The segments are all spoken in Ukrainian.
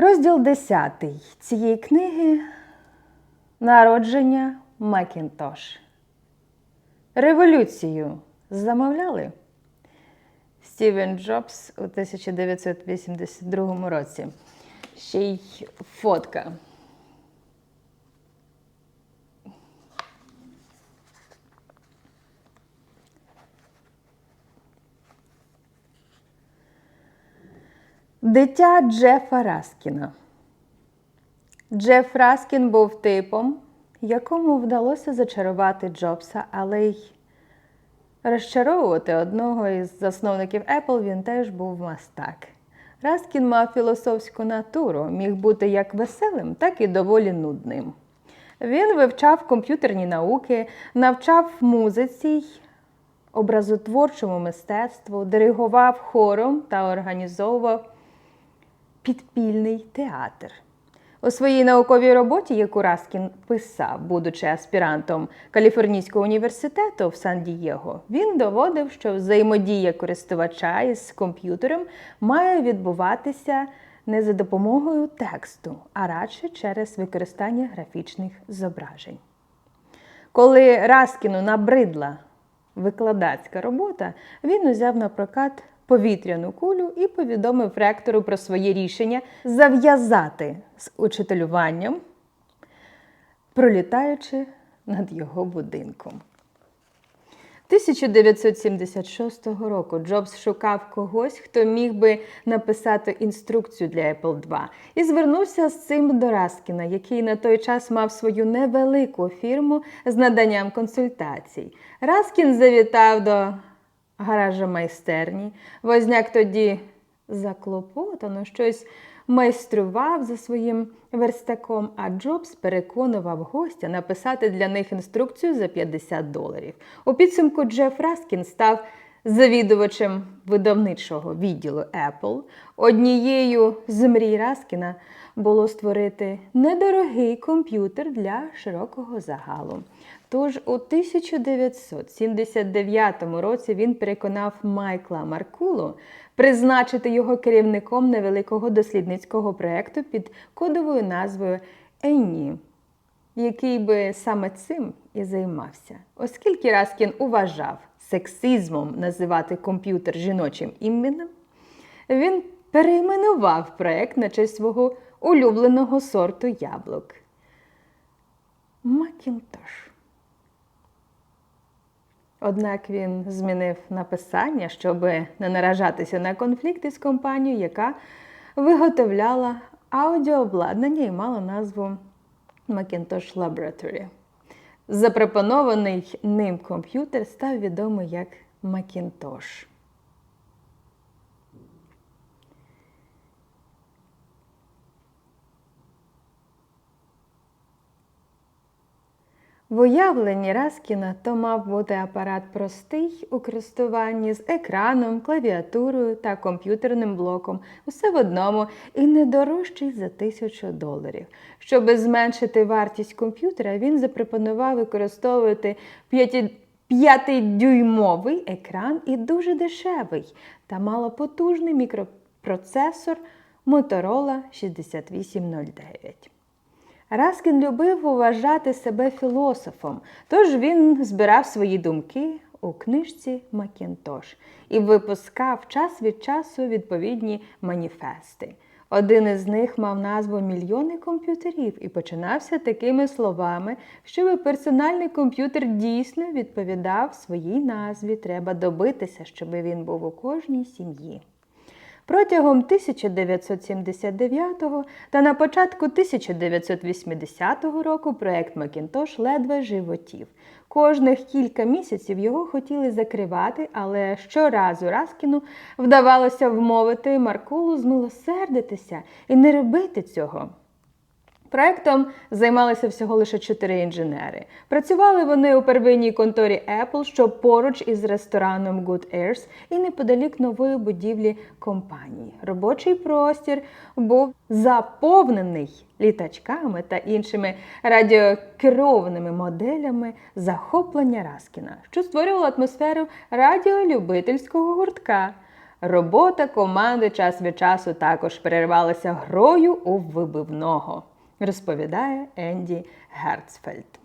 Розділ 10 цієї книги Народження Макінтош. Революцію замовляли Стівен Джобс у 1982 році. Ще й фотка. Дитя Джефа Раскіна. Джеф Раскін був типом, якому вдалося зачарувати Джобса, але й розчаровувати одного із засновників Apple він теж був мастак. Раскін мав філософську натуру, міг бути як веселим, так і доволі нудним. Він вивчав комп'ютерні науки, навчав музиці, образотворчому мистецтву, диригував хором та організовував підпільний театр. У своїй науковій роботі, яку Раскін писав, будучи аспірантом Каліфорнійського університету в Сан-Дієго, він доводив, що взаємодія користувача із комп'ютером має відбуватися не за допомогою тексту, а радше через використання графічних зображень. Коли Раскіну набридла викладацька робота, він узяв на прокат повітряну кулю і повідомив ректору про своє рішення зав'язати з учителюванням, пролітаючи над його будинком. 1976 року Джобс шукав когось, хто міг би написати інструкцію для Apple II, і звернувся з цим до Раскіна, який на той час мав свою невелику фірму з наданням консультацій. Раскін завітав до гаража майстерні. Возняк тоді заклопотано щось майстрував за своїм верстаком, а Джобс переконував гостя написати для них інструкцію за 50 доларів. У підсумку Джеф Раскін став завідувачем видавничого відділу Apple. Однією з мрій Раскіна було створити недорогий комп'ютер для широкого загалу. Тож у 1979 році він переконав Майкла Маркулу призначити його керівником невеликого дослідницького проєкту під кодовою назвою Енні, який би саме цим і займався. Оскільки Раскін уважав сексизмом називати комп'ютер жіночим іменем, він перейменував проєкт на честь свого улюбленого сорту яблук. Макінтош. Однак він змінив написання, щоб не наражатися на конфлікти з компанією, яка виготовляла аудіообладнання і мала назву Macintosh Laboratory. Запропонований ним комп'ютер став відомий як Macintosh. В уявленні Раскіна то мав бути апарат простий у користуванні з екраном, клавіатурою та комп'ютерним блоком, усе в одному і не дорожчий за тисячу доларів. Щоб зменшити вартість комп'ютера, він запропонував використовувати 5-дюймовий екран і дуже дешевий та малопотужний мікропроцесор Motorola 6809. Раскін любив вважати себе філософом, тож він збирав свої думки у книжці Макінтош і випускав час від часу відповідні маніфести. Один із них мав назву Мільйони комп'ютерів і починався такими словами, щоб персональний комп'ютер дійсно відповідав своїй назві. Треба добитися, щоб він був у кожній сім'ї. Протягом 1979 та на початку 1980 року проект Макінтош ледве животів. Кожних кілька місяців його хотіли закривати, але щоразу Раскіну вдавалося вмовити Маркулу змилосердитися і не робити цього. Проектом займалися всього лише чотири інженери. Працювали вони у первинній конторі Apple, що поруч із рестораном Good Airs і неподалік нової будівлі компанії. Робочий простір був заповнений літачками та іншими радіокерованими моделями захоплення Раскіна, що створювало атмосферу радіолюбительського гуртка. Робота команди час від часу також перервалася грою у вибивного, розповідає Енді Герцфельд.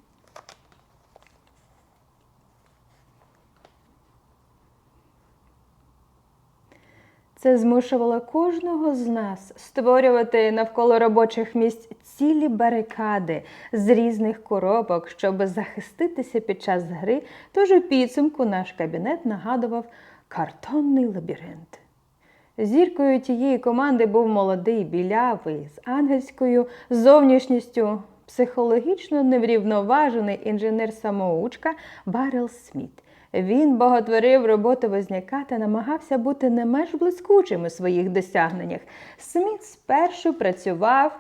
Це змушувало кожного з нас створювати навколо робочих місць цілі барикади з різних коробок, щоб захиститися під час гри. Тож у підсумку наш кабінет нагадував картонний лабіринт. Зіркою тієї команди був молодий білявий з ангельською зовнішністю, психологічно неврівноважений інженер-самоучка Барел Сміт. Він боготворив роботу возняка та намагався бути не менш блискучим у своїх досягненнях. Сміт спершу працював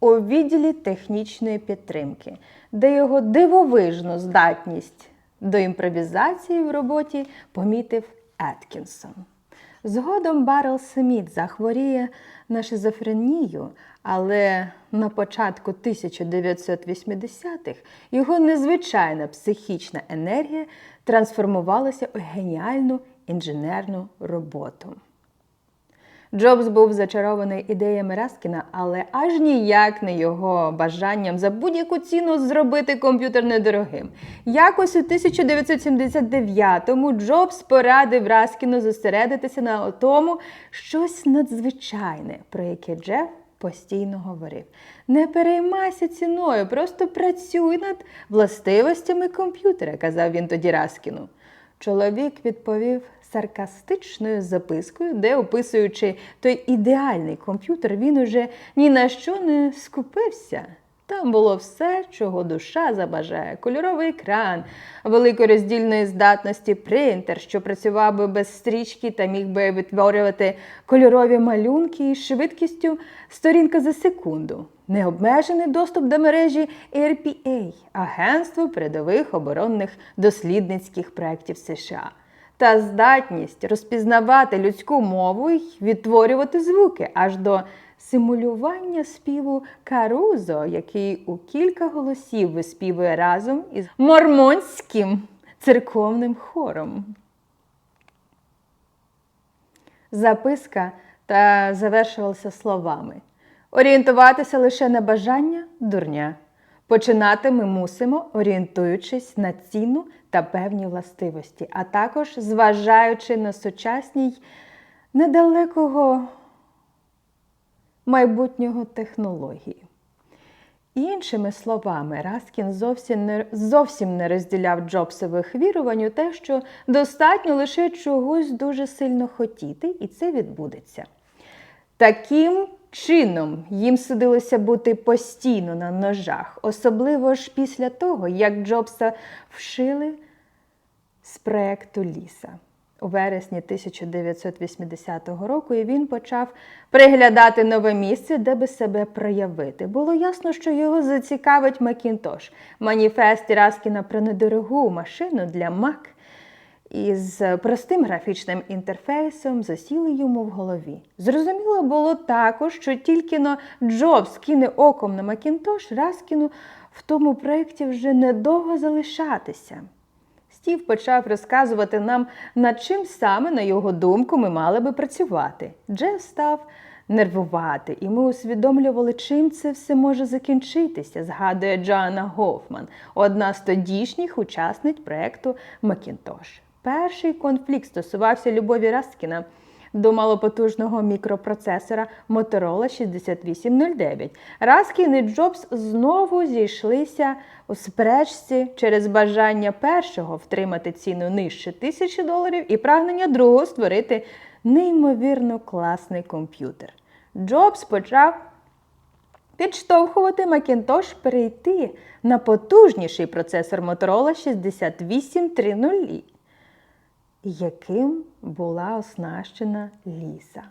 у відділі технічної підтримки, де його дивовижну здатність до імпровізації в роботі помітив Еткінсон. Згодом Барел Сміт захворіє на шизофренію, але на початку 1980-х його незвичайна психічна енергія трансформувалася у геніальну інженерну роботу. Джобс був зачарований ідеями Раскіна, але аж ніяк не його бажанням за будь-яку ціну зробити комп'ютер недорогим. Якось у 1979-му Джобс порадив Раскіну зосередитися на тому щось надзвичайне, про яке Джеф постійно говорив. Не переймайся ціною, просто працюй над властивостями комп'ютера, казав він тоді Раскіну. Чоловік відповів саркастичною запискою, де, описуючи той ідеальний комп'ютер, він уже ні на що не скупився. Там було все, чого душа забажає: кольоровий екран, великороздільної здатності принтер, що працював би без стрічки та міг би відтворювати кольорові малюнки із швидкістю сторінка за секунду, необмежений доступ до мережі RPA, Агентство передових оборонних дослідницьких проєктів США. Та здатність розпізнавати людську мову і відтворювати звуки аж до симулювання співу Карузо, який у кілька голосів виспівує разом із мормонським церковним хором. Записка та завершувалася словами: орієнтуватися лише на бажання дурня. Починати ми мусимо, орієнтуючись на ціну та певні властивості, а також зважаючи на сучасній недалекого майбутнього технології. Іншими словами, Раскін зовсім не, зовсім не розділяв Джобсових вірувань у те, що достатньо лише чогось дуже сильно хотіти, і це відбудеться. Таким чином їм судилося бути постійно на ножах, особливо ж після того, як Джобса вшили з проекту Ліса у вересні 1980 року, і він почав приглядати нове місце, де би себе проявити. Було ясно, що його зацікавить Макінтош, маніфест Раскіна про недорогу машину для Mac із простим графічним інтерфейсом засіли йому в голові. Зрозуміло було також, що тільки но Джобс кине оком на Макінтош, Раскіну в тому проєкті вже недовго залишатися. Стів почав розказувати нам, над чим саме, на його думку, ми мали би працювати. Джеф став нервувати, і ми усвідомлювали, чим це все може закінчитися, згадує Джоанна Гофман, одна з тодішніх учасниць проєкту Макінтош. Перший конфлікт стосувався Любові Раскіна до малопотужного мікропроцесора Motorola 6809. Раскін і Джобс знову зійшлися у спречці через бажання першого втримати ціну нижче тисячі доларів і прагнення другого створити неймовірно класний комп'ютер. Джобс почав підштовхувати Macintosh перейти на потужніший процесор Motorola 6830 яким була оснащена ліса.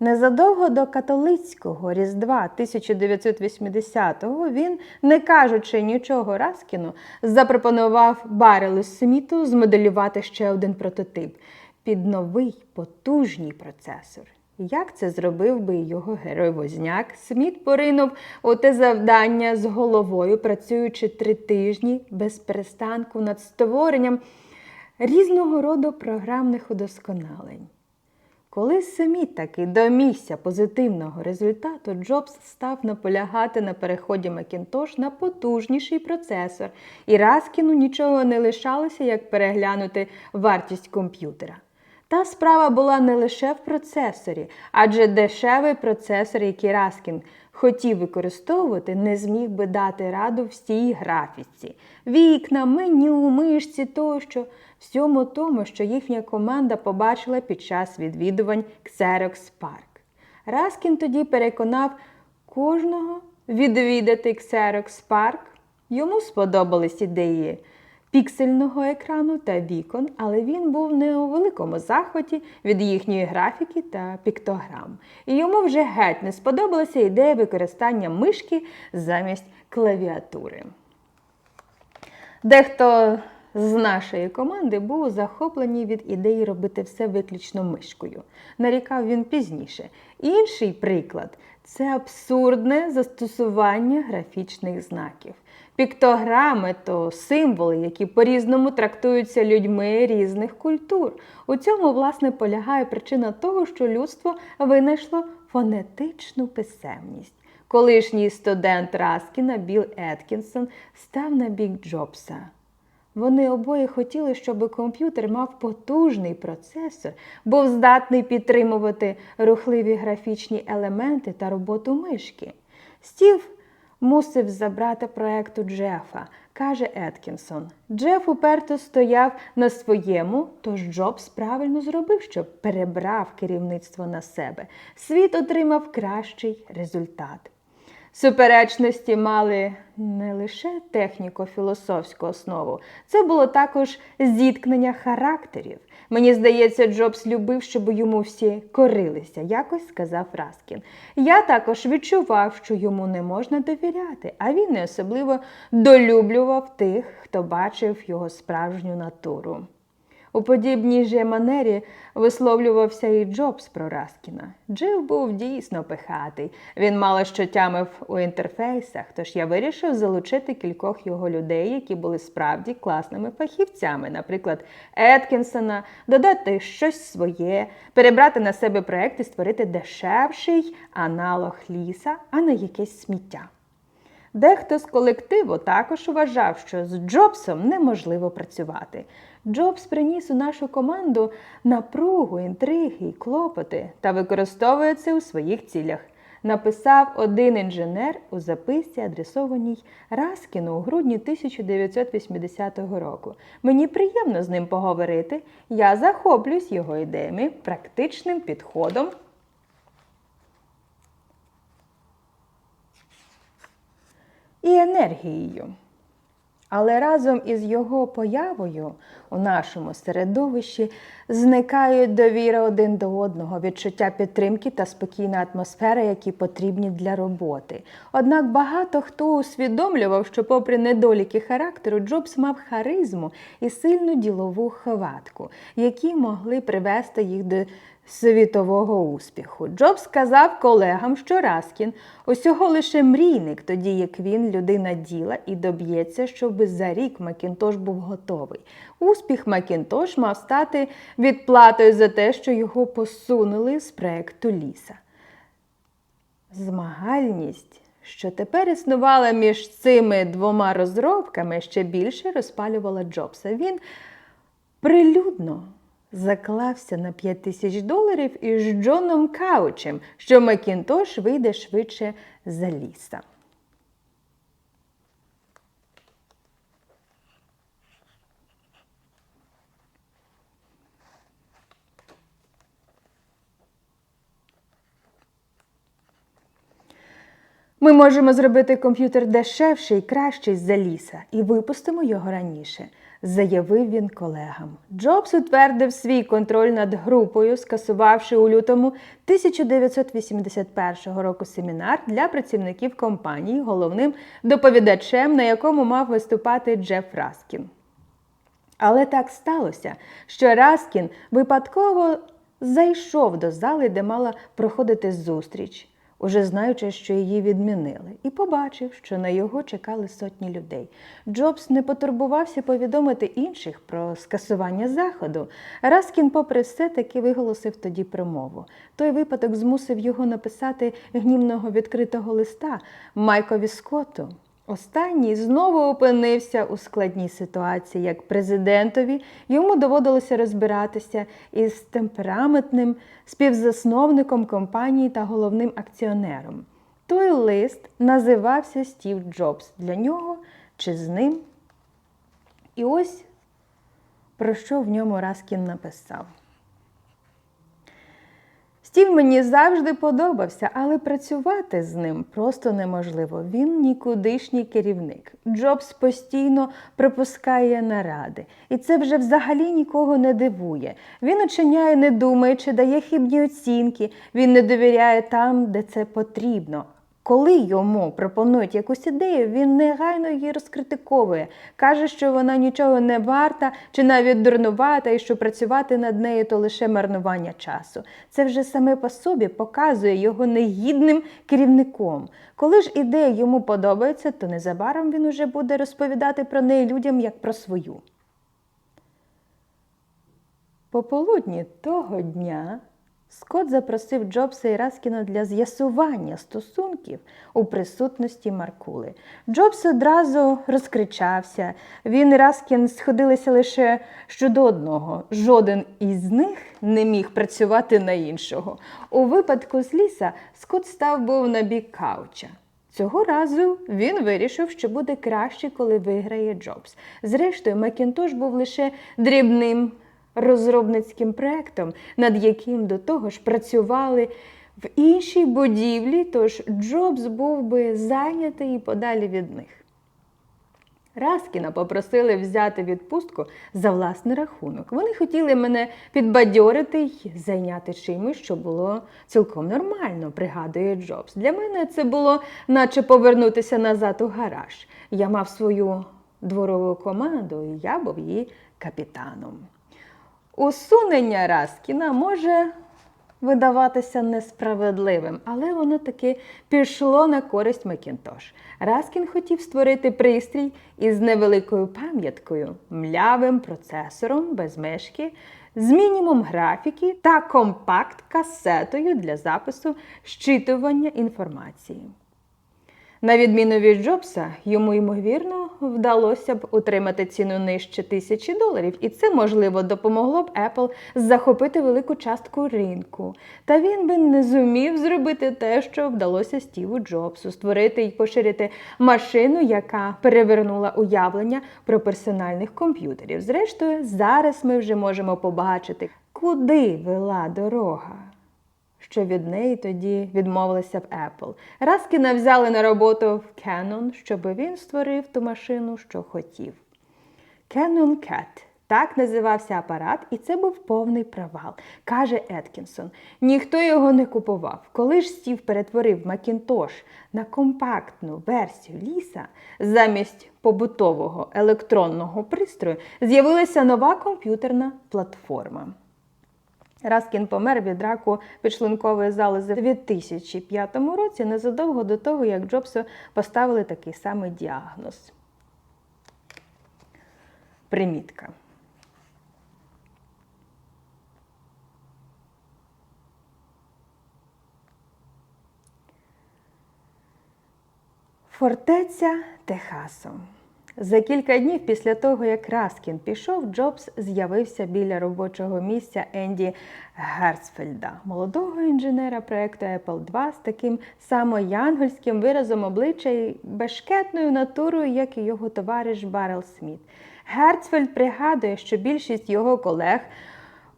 Незадовго до католицького Різдва 1980-го він, не кажучи нічого Раскіну, запропонував Барелу Сміту змоделювати ще один прототип під новий потужний процесор. Як це зробив би його герой-возняк, Сміт поринув у те завдання з головою, працюючи три тижні без перестанку над створенням різного роду програмних удосконалень. Коли Семіт таки домігся позитивного результату, Джобс став наполягати на переході Macintosh на потужніший процесор, і Раскіну нічого не лишалося, як переглянути вартість комп'ютера. Та справа була не лише в процесорі, адже дешевий процесор, який Раскін хотів використовувати, не зміг би дати раду всій графіці. Вікна, меню, мишці тощо, всьому тому, що їхня команда побачила під час відвідувань Xerox Park. Раскін тоді переконав кожного відвідати Xerox Park. Йому сподобались ідеї піксельного екрану та вікон, але він був не у великому захваті від їхньої графіки та піктограм. І йому вже геть не сподобалася ідея використання мишки замість клавіатури. Дехто з нашої команди був захоплений від ідеї робити все виключно мишкою. Нарікав він пізніше. Інший приклад це абсурдне застосування графічних знаків. Піктограми то символи, які по-різному трактуються людьми різних культур. У цьому, власне, полягає причина того, що людство винайшло фонетичну писемність. Колишній студент Раскіна Білл Еткінсон став на бік Джобса. Вони обоє хотіли, щоб комп'ютер мав потужний процесор, був здатний підтримувати рухливі графічні елементи та роботу мишки. Стів мусив забрати проекту Джефа, каже Еткінсон. Джеф уперто стояв на своєму, тож Джобс правильно зробив, що перебрав керівництво на себе. Світ отримав кращий результат. Суперечності мали не лише техніко-філософську основу, це було також зіткнення характерів. Мені здається, Джобс любив, щоб йому всі корилися, якось сказав Раскін. Я також відчував, що йому не можна довіряти, а він не особливо долюблював тих, хто бачив його справжню натуру. У подібній же манері висловлювався і Джобс про Раскіна. Джив був дійсно пихатий. Він мало що тямив у інтерфейсах, тож я вирішив залучити кількох його людей, які були справді класними фахівцями, наприклад, Еткінсона, додати щось своє, перебрати на себе проект і створити дешевший аналог ліса, а не якесь сміття. Дехто з колективу також вважав, що з Джобсом неможливо працювати. Джобс приніс у нашу команду напругу, інтриги й клопоти та використовує це у своїх цілях. Написав один інженер у записці, адресованій Раскіну у грудні 1980 року. Мені приємно з ним поговорити. Я захоплююсь його ідеями, практичним підходом. І енергією. Але разом із його появою у нашому середовищі зникають довіра один до одного, відчуття підтримки та спокійна атмосфера, які потрібні для роботи. Однак багато хто усвідомлював, що, попри недоліки характеру, Джобс мав харизму і сильну ділову хватку, які могли привести їх до світового успіху. Джобс сказав колегам, що Раскін усього лише мрійник, тоді як він людина діла і доб'ється, щоб за рік Макінтош був готовий. Успіх Макінтош мав стати відплатою за те, що його посунули з проекту ліса. Змагальність. Що тепер існувала між цими двома розробками, ще більше розпалювала Джобса. Він прилюдно заклався на 5 тисяч доларів із Джоном Каучем, що Макінтош вийде швидше за ліса. Ми можемо зробити комп'ютер дешевший і кращий за ліса і випустимо його раніше, заявив він колегам. Джобс утвердив свій контроль над групою, скасувавши у лютому 1981 року семінар для працівників компанії, головним доповідачем, на якому мав виступати Джеф Раскін. Але так сталося, що Раскін випадково зайшов до зали, де мала проходити зустріч. Уже знаючи, що її відмінили, і побачив, що на його чекали сотні людей. Джобс не потурбувався повідомити інших про скасування заходу. Раскін, попри все, таки виголосив тоді промову. Той випадок змусив його написати гнівного відкритого листа Майкові Скотту. Останній знову опинився у складній ситуації як президентові. Йому доводилося розбиратися із темпераментним співзасновником компанії та головним акціонером. Той лист називався Стів Джобс для нього чи з ним. І ось про що в ньому Раскін написав. Стів мені завжди подобався, але працювати з ним просто неможливо. Він нікудишній керівник. Джобс постійно припускає наради, і це вже взагалі нікого не дивує. Він очиняє, не думаючи, дає хибні оцінки, він не довіряє там, де це потрібно. Коли йому пропонують якусь ідею, він негайно її розкритиковує, каже, що вона нічого не варта чи навіть дурнувата, і що працювати над нею то лише марнування часу. Це вже саме по собі показує його негідним керівником. Коли ж ідея йому подобається, то незабаром він уже буде розповідати про неї людям як про свою. Пополудні того дня Скотт запросив Джобса і Раскіна для з'ясування стосунків у присутності Маркули. Джобс одразу розкричався. Він і Раскін сходилися лише щодо одного. Жоден із них не міг працювати на іншого. У випадку з ліса Скотт став був на бік кауча. Цього разу він вирішив, що буде краще, коли виграє Джобс. Зрештою, Макінтош був лише дрібним розробницьким проектом, над яким до того ж працювали в іншій будівлі, тож Джобс був би зайнятий і подалі від них. Раскіна попросили взяти відпустку за власний рахунок. Вони хотіли мене підбадьорити й зайняти чимось, що було цілком нормально, пригадує Джобс. Для мене це було, наче повернутися назад у гараж. Я мав свою дворову команду, і я був її капітаном. Усунення Раскіна може видаватися несправедливим, але воно таки пішло на користь Макінтош. Раскін хотів створити пристрій із невеликою пам'яткою, млявим процесором без мишки, з мінімум графіки та компакт-касетою для запису щитування інформації. На відміну від Джобса, йому ймовірно вдалося б утримати ціну нижче тисячі доларів, і це можливо допомогло б Apple захопити велику частку ринку. Та він би не зумів зробити те, що вдалося Стіву Джобсу, створити і поширити машину, яка перевернула уявлення про персональних комп'ютерів. Зрештою, зараз ми вже можемо побачити, куди вела дорога що від неї тоді відмовилися в Apple. Раскіна взяли на роботу в Canon, щоб він створив ту машину, що хотів. Canon Cat. Так називався апарат, і це був повний провал, каже Еткінсон. Ніхто його не купував. Коли ж Стів перетворив Macintosh на компактну версію ліса, замість побутового електронного пристрою з'явилася нова комп'ютерна платформа. Раскін помер від раку підшлункової залози в 2005 році, незадовго до того, як Джобсу поставили такий самий діагноз. Примітка. Фортеця Техасу. За кілька днів після того, як Раскін пішов, Джобс з'явився біля робочого місця Енді Герцфельда, молодого інженера проекту Apple II з таким самоянгольським виразом обличчя і бешкетною натурою, як і його товариш Барел Сміт. Герцфельд пригадує, що більшість його колег.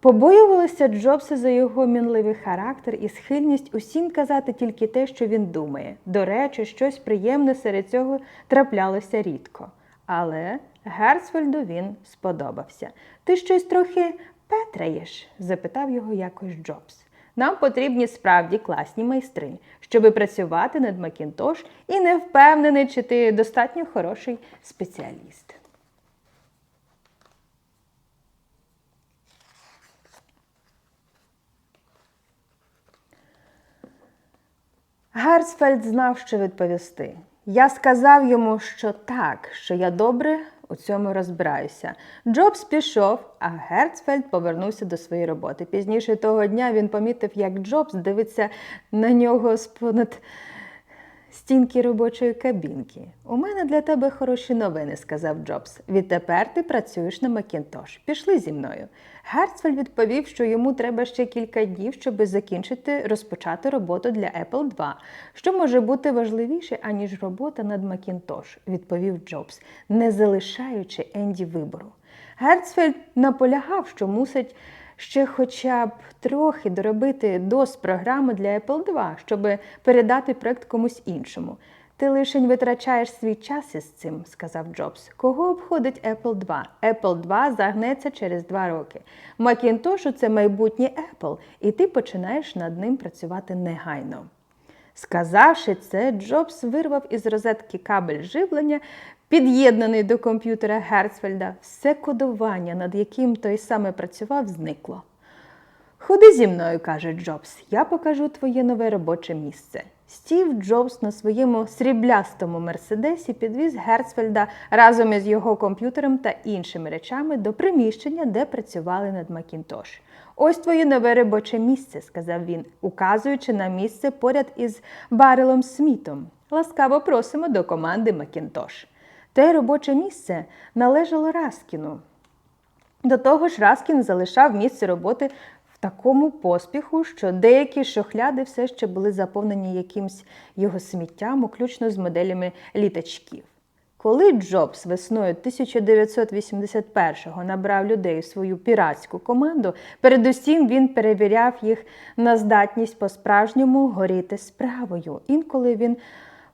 Побоювалися Джобса за його мінливий характер і схильність усім казати тільки те, що він думає. До речі, щось приємне серед цього траплялося рідко. Але Герцфельду він сподобався. Ти щось трохи петраєш? запитав його якось Джобс. Нам потрібні справді класні майстри, щоби працювати над Макінтош і не впевнений, чи ти достатньо хороший спеціаліст. Герцфельд знав, що відповісти. Я сказав йому, що так, що я добре у цьому розбираюся. Джобс пішов, а Герцфельд повернувся до своєї роботи. Пізніше того дня він помітив, як Джобс дивиться на нього з понад стінки робочої кабінки. У мене для тебе хороші новини, сказав Джобс. Відтепер ти працюєш на Макінтош. Пішли зі мною. Герцфельд відповів, що йому треба ще кілька днів, щоб закінчити розпочати роботу для Apple 2. Що може бути важливіше, аніж робота над Макінтош, відповів Джобс, не залишаючи Енді вибору. Герцфельд наполягав, що мусить ще хоча б трохи доробити дос програми для Apple 2, щоб передати проект комусь іншому. Ти лишень витрачаєш свій час із цим, сказав Джобс. Кого обходить Apple 2? Apple 2 загнеться через два роки. Макінтошу це майбутнє Apple, і ти починаєш над ним працювати негайно. Сказавши це, Джобс вирвав із розетки кабель живлення, під'єднаний до комп'ютера Герцфельда. Все кодування, над яким той саме працював, зникло. Ходи зі мною, каже Джобс, я покажу твоє нове робоче місце. Стів Джобс на своєму сріблястому мерседесі підвіз Герцфельда разом із його комп'ютером та іншими речами до приміщення, де працювали над Макінтош. Ось твоє нове робоче місце, сказав він, указуючи на місце поряд із Барелом Смітом. Ласкаво просимо до команди Макінтош. Те робоче місце належало Раскіну. До того ж, Раскін залишав місце роботи в такому поспіху, що деякі шохляди все ще були заповнені якимсь його сміттям, включно з моделями літачків. Коли Джобс весною 1981-го набрав людей в свою піратську команду, передусім він перевіряв їх на здатність по-справжньому горіти справою. Інколи він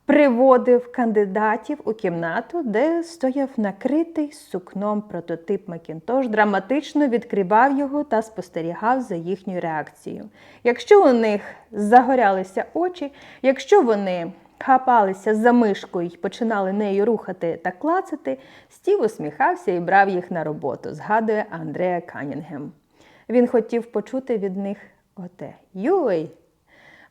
приводив кандидатів у кімнату, де стояв накритий сукном прототип Макінтош, драматично відкривав його та спостерігав за їхньою реакцією. Якщо у них загорялися очі, якщо вони хапалися за мишку і починали нею рухати та клацати, Стів усміхався і брав їх на роботу, згадує Андреа Канінгем. Він хотів почути від них оте Йой!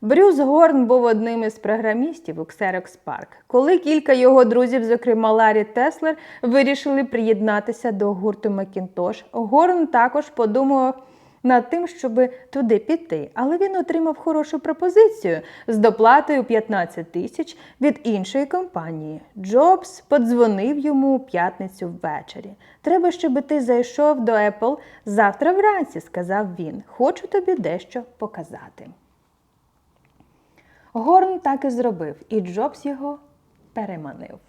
Брюс Горн був одним із програмістів у Xerox Park. Коли кілька його друзів, зокрема Ларі Теслер, вирішили приєднатися до гурту Macintosh, Горн також подумав над тим, щоб туди піти, але він отримав хорошу пропозицію з доплатою 15 тисяч від іншої компанії. Джобс подзвонив йому у п'ятницю ввечері. Треба, щоб ти зайшов до Apple завтра вранці, сказав він. Хочу тобі дещо показати. Горн так і зробив, і Джобс його переманив.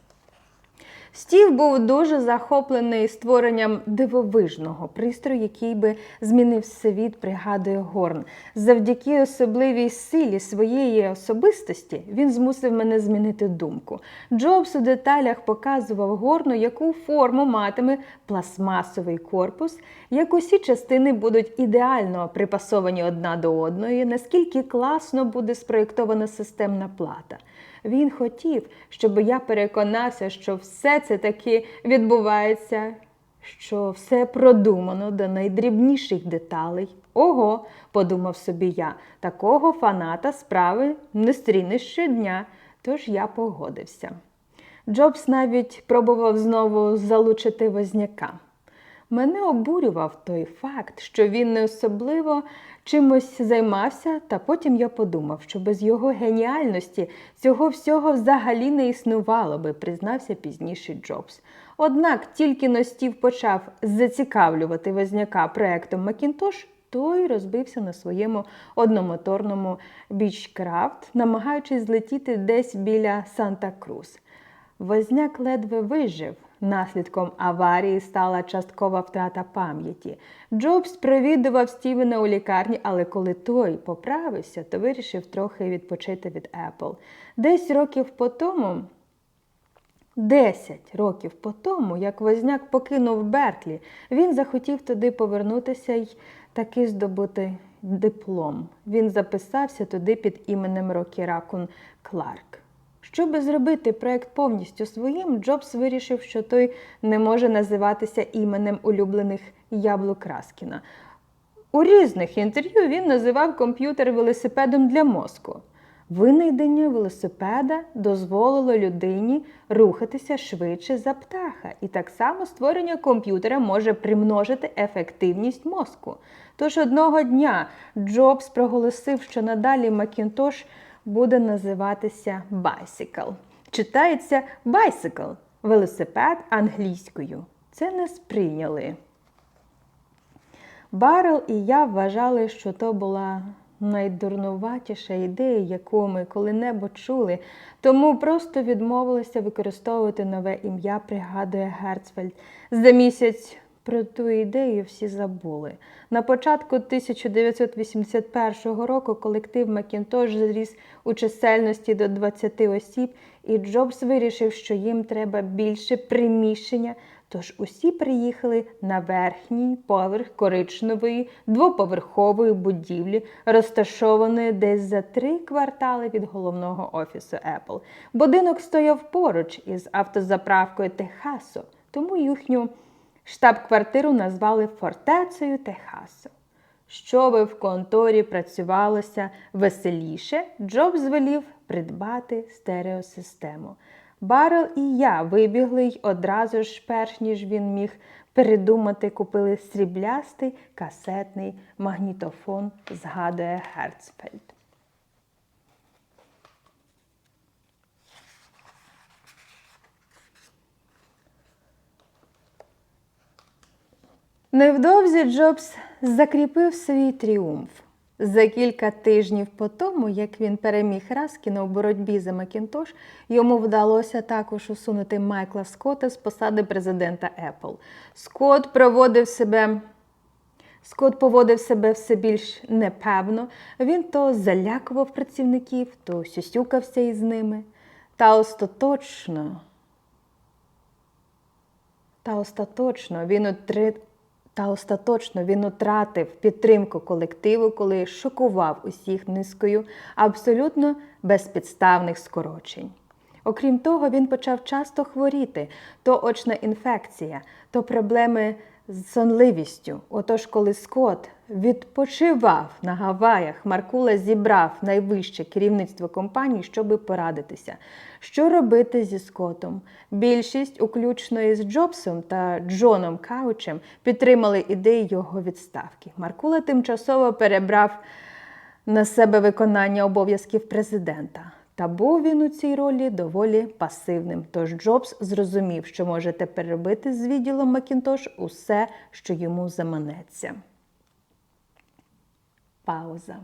Стів був дуже захоплений створенням дивовижного пристрою, який би змінив світ, пригадує Горн. Завдяки особливій силі своєї особистості він змусив мене змінити думку. Джобс у деталях показував Горну, яку форму матиме пластмасовий корпус, як усі частини будуть ідеально припасовані одна до одної, наскільки класно буде спроєктована системна плата. Він хотів, щоб я переконався, що все це таки відбувається, що все продумано до найдрібніших деталей. Ого, подумав собі я, такого фаната справи не стрінеш щодня, тож я погодився. Джобс навіть пробував знову залучити возняка. Мене обурював той факт, що він не особливо чимось займався, та потім я подумав, що без його геніальності цього всього взагалі не існувало би, признався пізніше Джобс. Однак тільки Ностів почав зацікавлювати возняка проектом Макінтош, той розбився на своєму одномоторному бічкрафт, намагаючись злетіти десь біля Санта-Крус. Возняк ледве вижив. Наслідком аварії стала часткова втрата пам'яті. Джобс провідував Стівена у лікарні, але коли той поправився, то вирішив трохи відпочити від Apple. Десь років по тому, 10 років по тому, як Возняк покинув Берклі, він захотів туди повернутися й таки здобути диплом. Він записався туди під іменем Рокі Ракун Кларк. Щоби зробити проект повністю своїм, Джобс вирішив, що той не може називатися іменем улюблених яблук Раскіна. У різних інтерв'ю він називав комп'ютер велосипедом для мозку. Винайдення велосипеда дозволило людині рухатися швидше за птаха, і так само створення комп'ютера може примножити ефективність мозку. Тож одного дня Джобс проголосив, що надалі Macintosh буде називатися Bicycle. Читається bicycle – велосипед англійською. Це не сприйняли. Барел і я вважали, що то була найдурнуватіша ідея, яку ми коли-небудь чули, тому просто відмовилися використовувати нове ім'я, пригадує Герцфельд. За місяць про ту ідею всі забули. На початку 1981 року колектив Macintosh зріс у чисельності до 20 осіб, і Джобс вирішив, що їм треба більше приміщення. Тож усі приїхали на верхній поверх коричневої двоповерхової будівлі, розташованої десь за три квартали від головного офісу Apple. Будинок стояв поруч із автозаправкою Техасо, тому їхню штаб-квартиру назвали фортецею Техасо. Щоби в конторі працювалося веселіше, Джобс звелів придбати стереосистему. Барел і я вибігли й одразу ж, перш ніж він міг передумати, купили сріблястий касетний магнітофон, згадує Герцфельд. Невдовзі Джобс закріпив свій тріумф. За кілька тижнів по тому, як він переміг Раскіна у боротьбі за Макінтош, йому вдалося також усунути Майкла Скотта з посади президента Apple. Скотт проводив себе. Скотт поводив себе все більш непевно. Він то залякував працівників, то сюсюкався із ними. Та остаточно, та остаточно він. Та остаточно він утратив підтримку колективу, коли шокував усіх низкою абсолютно безпідставних скорочень. Окрім того, він почав часто хворіти то очна інфекція, то проблеми з сонливістю. Отож, коли Скотт відпочивав на Гаваях, Маркула зібрав найвище керівництво компанії, щоби порадитися, що робити зі Скоттом. Більшість, включно із Джобсом та Джоном Каучем, підтримали ідею його відставки. Маркула тимчасово перебрав на себе виконання обов'язків президента. Та був він у цій ролі доволі пасивним. Тож Джобс зрозумів, що може тепер робити з відділом Макінтош усе, що йому заманеться. pausa.